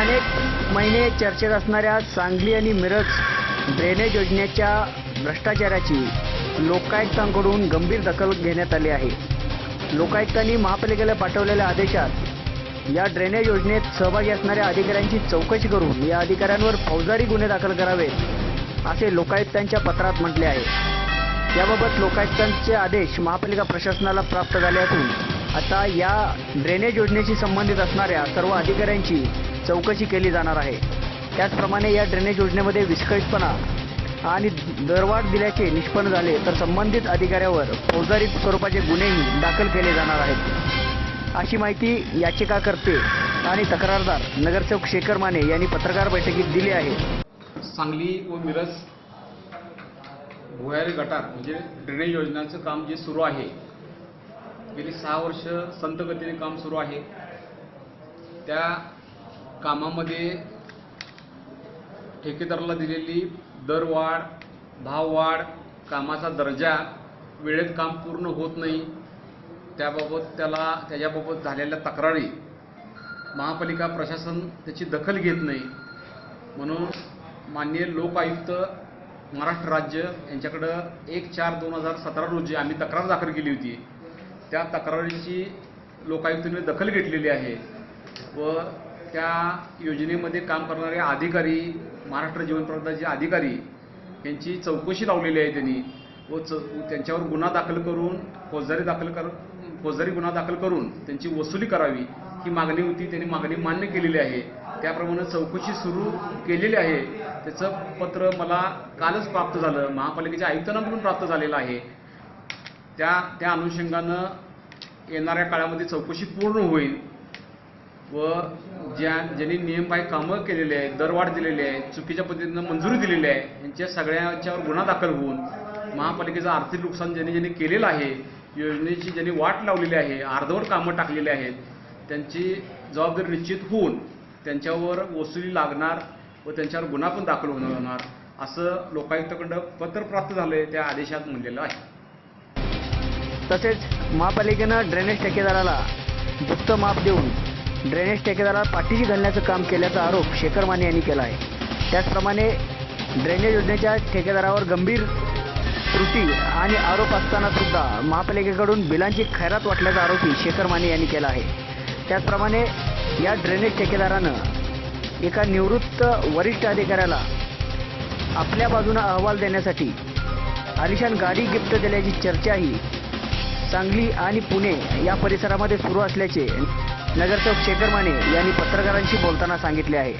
महिने चर्चेत असणाऱ्या सांगली आणि मिरज ड्रेनेज योजनेच्या भ्रष्टाचाराची लोकायुक्तांकडून गंभीर दखल घेण्यात आली आहे. लोकायुक्तांनी महापालिकेला पाठवलेल्या आदेशात या ड्रेनेज योजनेत सहभागी असणाऱ्या अधिकाऱ्यांची चौकशी करून या अधिकाऱ्यांवर फौजदारी गुन्हे दाखल करावेत असे लोकायुक्तांच्या पत्रात म्हटले आहे. याबाबत लोकायुक्तांचे आदेश महापालिका प्रशासनाला प्राप्त झाले असून आता या ड्रेनेज योजनेशी संबंधित असणाऱ्या सर्व अधिकाऱ्यांची चौकशी केली जाणार आहे. त्याचप्रमाणे या ड्रेनेज योजनेमध्ये विस्कळीतपणा आणि दरवाढ दिल्याचे निष्पन्न झाले तर संबंधित अधिकाऱ्यावर फौजदारी स्वरूपाचे गुन्हेही दाखल केले जाणार आहेत. अशी माहिती याचिकाकर्ते आणि तक्रारदार नगरसेवक शेखर माने यांनी पत्रकार बैठकीत दिली आहे. सांगली व मिरज भुयारी गटार म्हणजे ड्रेनेज योजनांचं काम जे सुरू आहे गेली सहा वर्ष संत गतीने काम सुरू आहे. त्या कामामध्ये ठेकेदाराला दिलेली दरवाढ भाववाढ कामाचा दर्जा वेळेत काम पूर्ण होत नाही त्याबाबत त्याला त्याच्याबाबत झालेल्या तक्रारी महापालिका प्रशासन त्याची दखल घेत नाही. म्हणून माननीय लोकायुक्त महाराष्ट्र राज्य यांच्याकडं एक चार दोन हजार सतरा रोजी आम्ही तक्रार दाखल केली होती. त्या तक्रारीची लोकायुक्तांनी दखल घेतलेली आहे व त्या योजनेमध्ये काम करणारे अधिकारी महाराष्ट्र जीवन प्रदाचे अधिकारी यांची चौकशी लावलेली आहे त्यांनी. व च त्यांच्यावर गुन्हा दाखल करून फौजदारी दाखल कर फौजदारी गुन्हा दाखल करून त्यांची वसुली करावी ही मागणी होती त्यांनी मागणी मान्य केलेली आहे. त्याप्रमाणे चौकशी सुरू केलेली आहे. त्याचं पत्र मला कालच प्राप्त झालं. महापालिकेच्या आयुक्तांकडून प्राप्त झालेलं आहे. त्या त्या अनुषंगानं येणाऱ्या काळामध्ये चौकशी पूर्ण होईल. व ज्या ज्यांनी नियमबाह्य कामं केलेली आहेत दरवाढ दिलेली आहे चुकीच्या पद्धतीनं मंजुरी दिलेली आहे यांच्या सगळ्यांच्यावर गुन्हा दाखल होऊन महापालिकेचं आर्थिक नुकसान ज्यांनी ज्यांनी केलेलं आहे योजनेची ज्यांनी वाट लावलेली आहे अर्धवर कामं टाकलेली आहेत त्यांची जबाबदारी निश्चित होऊन त्यांच्यावर वसुली लागणार व त्यांच्यावर गुन्हा पण दाखल होणार असं लोकायुक्ताकडं पत्र प्राप्त झालं आहे त्या आदेशात म्हणलेलं आहे. तसेच महापालिकेनं ड्रेनेज ठेकेदाराला गुप्त माप देऊन ड्रेनेज ठेकेदाराला पाठीशी घालण्याचं काम केल्याचा आरोप शेखर माने यांनी केला आहे. त्याचप्रमाणे ड्रेनेज योजनेच्या ठेकेदारावर गंभीर त्रुटी आणि आरोप असताना सुद्धा महापालिकेकडून बिलांची खैरात वाटल्याचा आरोपही शेखर माने यांनी केला आहे. त्याचप्रमाणे या ड्रेनेज ठेकेदारानं एका निवृत्त वरिष्ठ अधिकाऱ्याला आपल्या बाजूनं अहवाल देण्यासाठी आलिशान गाडी गिफ्ट दिल्याची चर्चाही सांगली आणि पुणे या परिसरामध्ये सुरू असल्याचे नगरसेवक शेखर माने यांनी पत्रकारांशी बोलताना सांगितले आहे.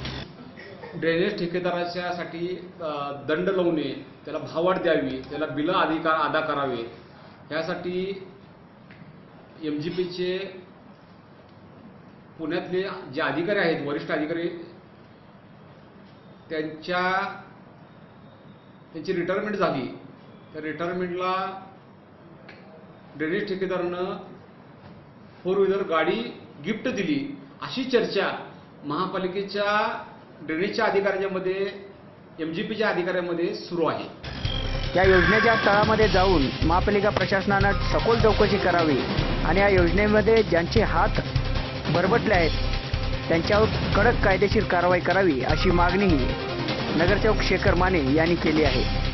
ड्रेनेज ठेकेदाराच्यासाठी दंड लावणे त्याला भावाट द्यावी त्याला बिलं अधिकार अदा करावे ह्यासाठी एम जी पीचे पुण्यातले जे अधिकारी आहेत वरिष्ठ अधिकारी त्यांच्या त्यांची रिटायरमेंट झाली. त्या रिटायरमेंटला ड्रेनेज ठेकेदारानं फोर व्हीलर गाडी गिफ्ट दिली. अशी चर्चा महापालिकेच्या ड्रेनेजच्या अधिकाऱ्यांमध्ये एम जी पीच्या अधिकाऱ्यांमध्ये सुरू आहे. या योजनेच्या तळामध्ये जाऊन महापालिका प्रशासनानं सखोल चौकशी करावी आणि या योजनेमध्ये ज्यांचे हात बरबटले आहेत त्यांच्यावर कडक कायदेशीर कारवाई करावी अशी मागणीही नगरसेवक शेखर माने यांनी केली आहे.